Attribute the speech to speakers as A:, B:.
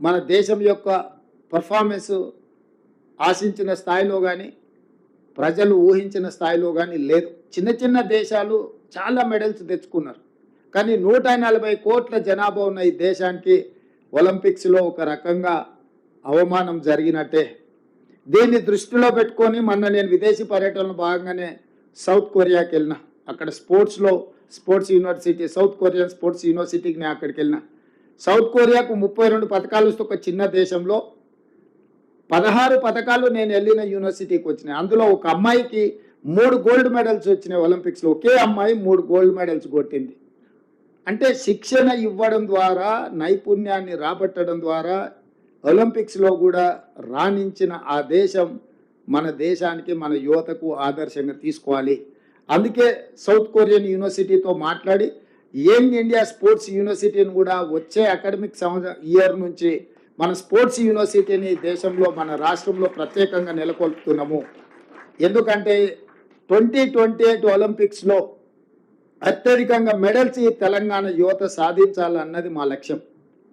A: మన దేశం యొక్క పర్ఫార్మెన్స్ ఆశించిన స్థాయిలో కానీ ప్రజలు ఊహించిన స్థాయిలో కానీ లేదు. చిన్న చిన్న దేశాలు చాలా మెడల్స్ తెచ్చుకున్నారు. కానీ నూట నలభై కోట్ల జనాభా ఉన్న ఈ దేశానికి ఒలింపిక్స్లో ఒక రకంగా అవమానం జరిగినట్టే. దీన్ని దృష్టిలో పెట్టుకొని మొన్న నేను విదేశీ పర్యటనలో భాగంగానే సౌత్ కొరియాకి వెళ్ళిన అక్కడ స్పోర్ట్స్లో sports university south Korean sports యూనివర్సిటీకి నేను అక్కడికి వెళ్ళిన. సౌత్ కొరియాకు ముప్పై రెండు పథకాలు వస్తే ఒక చిన్న దేశంలో పదహారు పథకాలు నేను వెళ్ళిన యూనివర్సిటీకి వచ్చినాయి. అందులో ఒక అమ్మాయికి మూడు గోల్డ్ మెడల్స్ వచ్చినాయి ఒలింపిక్స్లో. ఒకే అమ్మాయి మూడు గోల్డ్ మెడల్స్ కొట్టింది. అంటే శిక్షణ ఇవ్వడం ద్వారా నైపుణ్యాన్ని రాబట్టడం ద్వారా ఒలింపిక్స్లో కూడా రాణించిన ఆ దేశం మన దేశానికి మన యువతకు ఆదర్శంగా తీసుకోవాలి. అందుకే సౌత్ కొరియన్ యూనివర్సిటీతో మాట్లాడి యంగ్ ఇండియా స్పోర్ట్స్ యూనివర్సిటీని కూడా వచ్చే అకాడమిక్ సంవత్సరం ఇయర్ నుంచి మన స్పోర్ట్స్ యూనివర్సిటీని దేశంలో మన రాష్ట్రంలో ప్రత్యేకంగా నెలకొల్పుతున్నాము. ఎందుకంటే ట్వంటీ ట్వంటీ ఎయిట్ ఒలింపిక్స్లో అత్యధికంగా మెడల్స్ ఈ తెలంగాణ యువత సాధించాలన్నది మా లక్ష్యం.